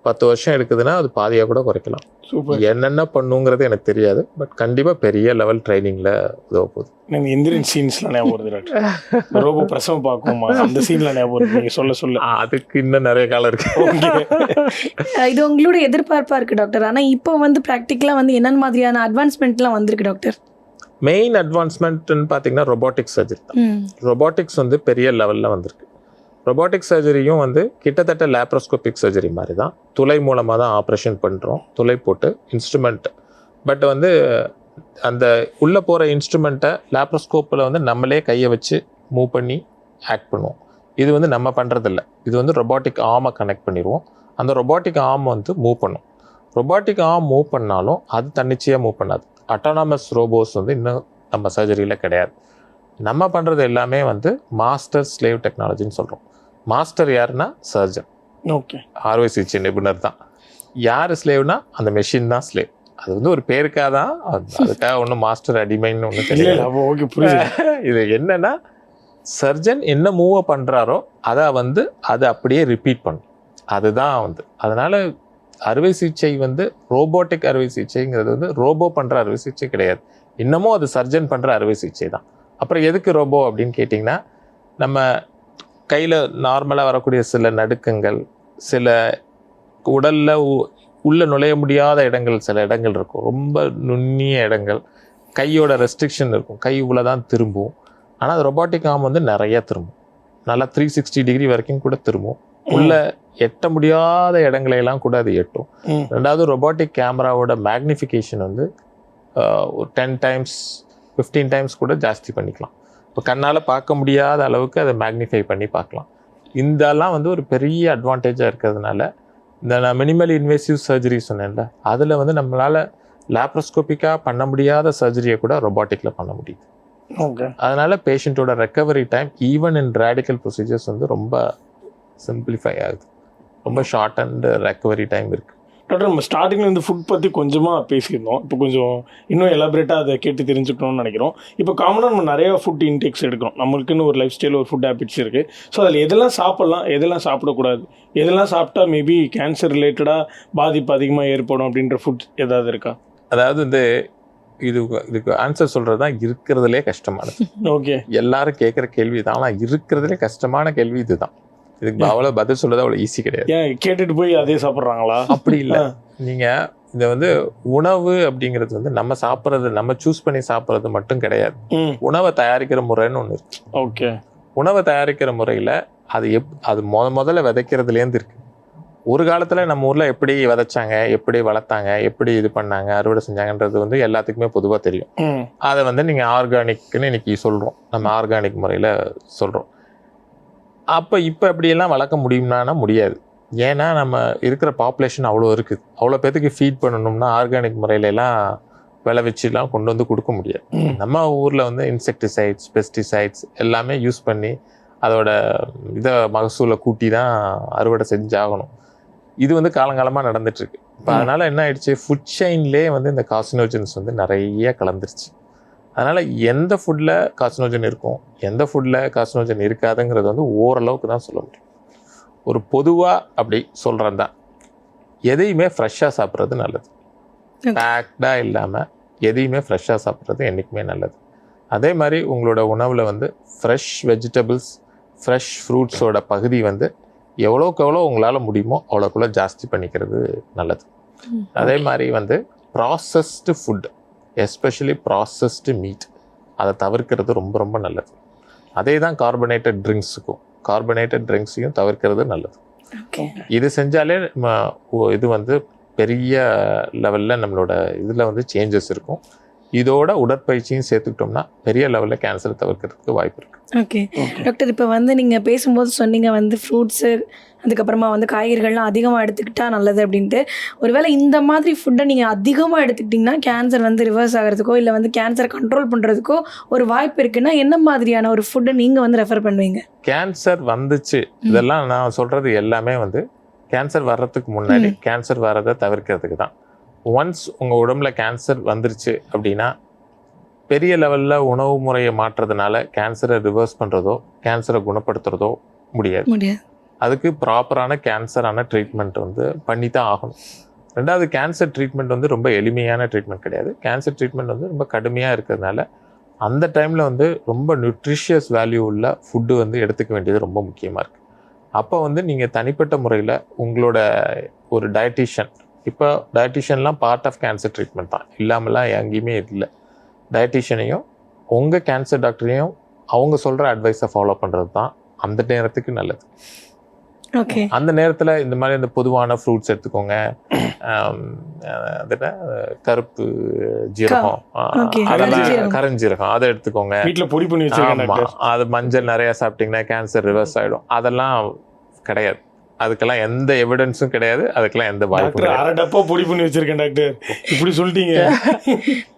பத்து வருஷம் எடுக்குதுன்னா அது பாதியாக கூட குறைக்கலாம். சூப்பர். என்னென்ன பண்ணுங்கிறது எனக்கு தெரியாது. பட் கண்டிப்பாக பெரிய லெவல் ட்ரைனிங்கில் உதவ போகுது. எனக்கு இந்திரன் சீன்ஸ்லாம் ஞாபகம் வருது டாக்டர். ரோபோ பிரசவம் பார்க்குமா அந்த சீன்ல ஞாபகம் வருது. நீங்க சொல்ல சொல்ல. அதுக்கு இன்னும் நிறைய காலம் இருக்கு. இது உங்களோட எதிர்பார்ப்பா இருக்கு டாக்டர். ஆனா இப்போ வந்து ப்ராக்டிக்கலா வந்து என்னென்ன மாதிரியான அட்வான்ஸ்மெண்ட்லாம் வந்திருக்கு டாக்டர்? மெயின் அட்வான்ஸ்மெண்ட்னு பார்த்தீங்கன்னா ரொபாட்டிக் சர்ஜரி தான். ரொபாட்டிக்ஸ் வந்து பெரிய லெவலில் வந்திருக்கு. ரொபாட்டிக் சர்ஜரியும் வந்து கிட்டத்தட்ட லேப்ரோஸ்கோபிக் சர்ஜரி மாதிரி தான் துளை மூலமாக தான் ஆப்ரேஷன் பண்ணுறோம் துளை போட்டு இன்ஸ்ட்ருமெண்ட் பட் வந்து அந்த உள்ளே போகிற இன்ஸ்ட்ருமெண்ட்டை லேப்ரோஸ்கோப்பில் வந்து நம்மளே கையை வச்சு மூவ் பண்ணி ஆக்ட் பண்ணுவோம். இது வந்து நம்ம பண்ணுறதில்ல இது வந்து ரொபாட்டிக் ஆர்மை கனெக்ட் பண்ணிடுவோம். அந்த ரொபாட்டிக் ஆர்ம் வந்து மூவ் பண்ணும். ரொபாட்டிக் ஆர்ம் மூவ் பண்ணாலும் அது தன்னிச்சையாக மூவ் பண்ணாது. அட்டானமஸ் ரோபோஸ் வந்து இன்னும் நம்ம சர்ஜரியில் கிடையாது. நம்ம பண்ணுறது எல்லாமே வந்து மாஸ்டர் ஸ்லேவ் டெக்னாலஜின்னு சொல்கிறோம் மாஸ்டர் யாருன்னா சர்ஜன் ஓகே அறுவை சிகிச்சை நிபுணர் தான். யார் ஸ்லேவ்னா அந்த மெஷின் தான் ஸ்லேவ் அது வந்து ஒரு பேருக்காக தான்? அது- அதுக்காக ஒன்றும் மாஸ்டர் அடிமைன்னு ஒன்றும் கிடையாது அப்போ ஓகே புரியுது இது என்னன்னா சர்ஜன் என்ன மூவ் பண்ணுறாரோ அதை வந்து அதை அப்படியே ரிப்பீட் பண்ணும். அதுதான் வந்து. அதனால அறுவை சிகிச்சை வந்து ரோபோட்டிக் அறுவை சிகிச்சைங்கிறது வந்து ரோபோ பண்ணுற அறுவை சிகிச்சை கிடையாது. இன்னமும் அது சர்ஜன் பண்ணுற அறுவை சிகிச்சை தான். அப்புறம் எதுக்கு ரோபோ அப்படின்னு கேட்டிங்கன்னா நம்ம கையில் நார்மலாக வரக்கூடிய சில நடுக்கங்கள் சில உடலில் உள்ள நுழைய முடியாத இடங்கள் சில இடங்கள் இருக்கும். ரொம்ப நுண்ணிய இடங்கள். கையோட ரெஸ்ட்ரிக்ஷன் இருக்கும். கை இவ்வளோ தான் திரும்பும். ஆனால் அது ரொபாட்டிக் ஆர்ம் வந்து நிறைய திரும்பும். நல்லா த்ரீ சிக்ஸ்டி டிகிரி வரைக்கும் கூட திரும்பும். உள்ள எட்ட முடியாத இடங்களை எல்லாம் கூட அது எட்டும். ரெண்டாவது ரொபாட்டிக் கேமராவோட மேக்னிஃபிகேஷன் வந்து ஒரு டென் டைம்ஸ் ஃபிஃப்டீன் டைம்ஸ் கூட ஜாஸ்தி பண்ணிக்கலாம். இப்போ கண்ணால் பார்க்க முடியாத அளவுக்கு அதை மேக்னிஃபை பண்ணி பார்க்கலாம். இதெல்லாம் வந்து ஒரு பெரிய அட்வான்டேஜாக இருக்கிறதுனால இந்த நான் மினிமல் இன்வேசிவ் சர்ஜரி சொன்னேன்ல அதில் வந்து நம்மளால் லேப்ரோஸ்கோப்பிக்காக பண்ண முடியாத சர்ஜரியை கூட ரொபாட்டிக்கில் பண்ண முடியுது. ஓகே அதனால பேஷண்ட்டோட recovery time even in radical procedures வந்து ரொம்ப சிம்பிளிஃபை ஆகுது. ரொம்ப ஷார்ட் அண்ட் ரெக்கவரி டைம் இருக்கு. டாக்டர் நம்ம ஸ்டார்டிங்ல இருந்து ஃபுட் பற்றி கொஞ்சமாக பேசியிருந்தோம். இப்போ கொஞ்சம் இன்னும் எலாபரேட்டாக அதை கேட்டு தெரிஞ்சுக்கணும்னு நினைக்கிறோம். இப்போ காமனாக நம்ம நிறைய ஃபுட் இன்டேக்ஸ் எடுக்கிறோம். நம்மளுக்குன்னு ஒரு லைஃப் ஸ்டைல் ஒரு ஃபுட் ஹேபிட்ஸ் இருக்குது ஸோ அதில் எதெல்லாம் சாப்பிட்லாம் எதெல்லாம் சாப்பிடக்கூடாது எதெல்லாம் சாப்பிட்டா மேபி கேன்சர் ரிலேட்டடாக பாதிப்பு அதிகமாக ஏற்படும் அப்படின்ற ஃபுட் ஏதாவது இருக்கா? அதாவது வந்து இது இதுக்கு ஆன்சர் சொல்றது தான் இருக்கிறதுலே கஷ்டமானது. ஓகே எல்லாரும் கேட்குற கேள்வி தான் ஆனால் இருக்கிறதுலே கஷ்டமான கேள்வி இதுதான். இதுக்கு அவ்வளோ பதில் சொல்றது அவ்வளோ ஈஸி கிடையாது. ஏன் கேட்டுட்டு போய் அதே சாப்பிட்றாங்களா? அப்படி இல்லை. நீங்க இதை வந்து உணவு அப்படிங்கிறது வந்து நம்ம சாப்பிட்றது நம்ம சூஸ் பண்ணி சாப்பிட்றது மட்டும் கிடையாது. உணவை தயாரிக்கிற முறைன்னு ஒன்று இருக்கு. ஓகே. உணவை தயாரிக்கிற முறையில் அது எப் அது முத முதல்ல விதைக்கிறதுலேருந்து இருக்கு. ஒரு காலத்தில் நம்ம ஊரில் எப்படி விதைச்சாங்க எப்படி வளர்த்தாங்க எப்படி இது பண்ணாங்க அறுவடை செஞ்சாங்கன்றது வந்து எல்லாத்துக்குமே பொதுவாக தெரியும். அதை வந்து நீங்கள் ஆர்கானிக்னு இன்னைக்கு சொல்கிறோம் நம்ம ஆர்கானிக் முறையில் சொல்கிறோம் அப்போ இப்போ எப்படியெல்லாம் வளர்க்க முடியும்னா முடியாது. ஏன்னா நம்ம இருக்கிற பாப்புலேஷன் அவ்வளோ இருக்குது அவ்வளோ பேத்துக்கு ஃபீட் பண்ணணும்னா ஆர்கானிக் முறையில எல்லாம் விளைவிச்சுலாம் கொண்டு வந்து கொடுக்க முடியாது. நம்ம ஊரில் வந்து இன்செக்டிசைட்ஸ் பெஸ்டிசைட்ஸ் எல்லாமே யூஸ் பண்ணி அதோட இதை மகசூலை கூட்டி தான் அறுவடை செஞ்சாகணும். இது வந்து காலங்காலமாக நடந்துட்டு இருக்கு. இப்போ. அதனால என்ன ஆயிடுச்சு? ஃபுட் செயின்லேயே வந்து இந்த காசினோஜன்ஸ் வந்து நிறைய கலந்துருச்சு. அதனால எந்த ஃபுட்டில் காசினோஜன் இருக்கும் எந்த ஃபுட்டில் காசினோஜன் இருக்காதுங்கிறது வந்து ஓரளவுக்கு தான் சொல்ல முடியும். ஒரு பொதுவாக அப்படி சொல்கிறேன் தான். எதையுமே ஃப்ரெஷ்ஷாக சாப்பிட்றது நல்லது. பேக்டாக இல்லாமல் எதையுமே ஃப்ரெஷ்ஷாக சாப்பிட்றது என்றைக்குமே நல்லது. அதே மாதிரி உங்களோட உணவில் வந்து ஃப்ரெஷ் வெஜிடபிள்ஸ் ஃப்ரெஷ் ஃப்ரூட்ஸோட பகுதி வந்து எவ்வளோக்கு எவ்வளோ உங்களால் முடியுமோ அவ்வளோக்குள்ள ஜாஸ்தி பண்ணிக்கிறது நல்லது. அதே மாதிரி வந்து processed food especially processed meat அதை தவிர்க்கிறது ரொம்ப ரொம்ப நல்லது. அதே தான் கார்பனேட்டட் ட்ரிங்க்ஸுக்கும் கார்பனேட்டட் ட்ரிங்க்ஸையும் தவிர்க்கிறது நல்லது. இது செஞ்சாலே இது வந்து பெரிய லெவலில் நம்மளோட இதில் வந்து சேஞ்சஸ் இருக்கும். இதோட உடற்பயிற்சியும் சேர்த்துக்கிட்டோம்னா பெரிய லெவலில் கேன்சரை தவிர்க்கிறதுக்கு வாய்ப்பு இருக்கு. ஓகே டாக்டர் இப்போ வந்து நீங்கள் பேசும்போது சொன்னீங்க வந்து ஃப்ரூட்ஸு அதுக்கப்புறமா வந்து காய்கறிகள்லாம் அதிகமாக எடுத்துக்கிட்டா நல்லது அப்படின்ட்டு. ஒருவேளை இந்த மாதிரி ஃபுட்டை நீங்கள் அதிகமாக எடுத்துக்கிட்டிங்கன்னா கேன்சர் வந்து ரிவர்ஸ் ஆகிறதுக்கோ இல்லை வந்து கேன்சரை கண்ட்ரோல் பண்ணுறதுக்கோ ஒரு வாய்ப்பு இருக்குன்னா என்ன மாதிரியான ஒரு ஃபுட்டை நீங்கள் வந்து ரெஃபர் பண்ணுவீங்க? கேன்சர் வந்துச்சு. இதெல்லாம் நான் சொல்றது எல்லாமே வந்து கேன்சர் வர்றதுக்கு முன்னாடி கேன்சர் வர்றதை தவிர்க்கிறதுக்கு தான். ஒன்ஸ் உங்க உடம்புல கேன்சர் வந்துருச்சு அப்படின்னா பெரிய லெவல்ல உணவு முறையை மாற்றுறதுனால கேன்சரை ரிவர்ஸ் பண்றதோ கேன்சரை குணப்படுத்துறதோ முடியாது. முடியாது. அதுக்கு ப்ராப்பரான கேன்சரான ட்ரீட்மெண்ட் வந்து பண்ணி தான் ஆகணும். ரெண்டாவது கேன்சர் ட்ரீட்மெண்ட் வந்து ரொம்ப எளிமையான ட்ரீட்மெண்ட் கிடையாது. கேன்சர் ட்ரீட்மெண்ட் வந்து ரொம்ப கடுமையாக இருக்கிறதுனால அந்த டைமில் வந்து ரொம்ப நியூட்ரிஷியஸ் வேல்யூ உள்ள ஃபுட்டு வந்து எடுத்துக்க வேண்டியது ரொம்ப முக்கியமாக இருக்குது அப்போ வந்து நீங்கள் தனிப்பட்ட முறையில் உங்களோட ஒரு டயட்டிஷியன் இப்போ டயட்டிஷியன்லாம் பார்ட் ஆஃப் கேன்சர் ட்ரீட்மெண்ட் தான். இல்லாமலாம் எங்கேயுமே இல்லை. டயட்டிஷியனையும் உங்கள் கேன்சர் டாக்டரையும் அவங்க சொல்கிற அட்வைஸை ஃபாலோ பண்ணுறது தான் அந்த நேரத்துக்கு நல்லது. ஓகே அந்த நேரத்தில் இந்த மாதிரி இந்த பொதுவான ஃப்ரூட்ஸ் எடுத்துக்கோங்க. கருப்பு ஜீரகம். அதெல்லாம் கருஞ்சீரகம். அதை எடுத்துக்கோங்க. வீட்டில் பொடி பண்ணி டாக்டர். அது மஞ்சள் நிறைய சாப்பிட்டீங்கன்னா கேன்சர் ரிவர்ஸ் ஆயிடும். அதெல்லாம் கிடையாது. அதுக்கெல்லாம் எந்த எவிடன்ஸும் கிடையாது. அதுக்கெல்லாம் எந்த கிடையாது. அரை டப்பா பொடி பண்ணி வச்சிருக்கேன் டாக்டர். இப்படி சொல்லிட்டீங்க.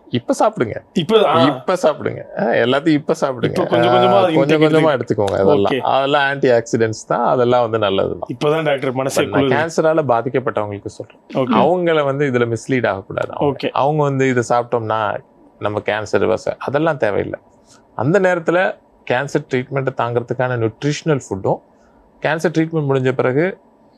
இப்ப சாப்பிடுங்க. இப்போ இப்ப சாப்பிடுங்க. எல்லாத்தையும் இப்ப சாப்பிடுங்க. கொஞ்சம் கொஞ்சமா கொஞ்சம் கொஞ்சமா எடுத்துக்கோங்க அதெல்லாம். அதெல்லாம் ஆன்டி ஆக்சிடென்ட்ஸ் தான். அதெல்லாம் வந்து நல்லது தான் இப்போதான் டாக்டர் மனசே கேன்சரால பாதிக்கப்பட்டவங்களுக்கு சொல்றேன். அவங்கள வந்து இதுல மிஸ்லீட் ஆகக்கூடாது. அவங்க. வந்து இதை சாப்பிட்டோம்னா நம்ம கேன்சர் அதெல்லாம் தேவையில்லை. அந்த நேரத்தில் கேன்சர் ட்ரீட்மெண்ட்டை தாங்கிறதுக்கான நியூட்ரிஷனல் ஃபுட்டும் கேன்சர் ட்ரீட்மெண்ட் முடிஞ்ச பிறகு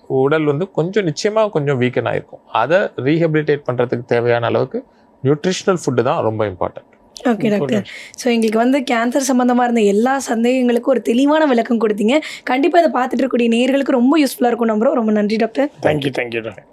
உடல் வந்து கொஞ்சம் நிச்சயமாக கொஞ்சம் வீக்கன் ஆயிருக்கும். அதை ரீஹபிலிட்டேட் பண்ணுறதுக்கு தேவையான அளவுக்கு நியூட்ரிஷனல் ஃபுட்டு தான் ரொம்ப இம்பார்ட்டன்ட் ஓகே டாக்டர் ஸோ எங்களுக்கு வந்து கேன்சர் சம்மந்தமாக இருந்த எல்லா சந்தேகங்களுக்கும் ஒரு தெளிவான விளக்கம் கொடுத்தீங்க. கண்டிப்பாக இதை பார்த்துட்டு இருக்கக்கூடிய நேயர்களுக்கு ரொம்ப யூஸ்ஃபுல்லாக இருக்கும் நம்புறோம். ரொம்ப நன்றி டாக்டர் தேங்க்யூ தேங்க்யூ டாக்டர்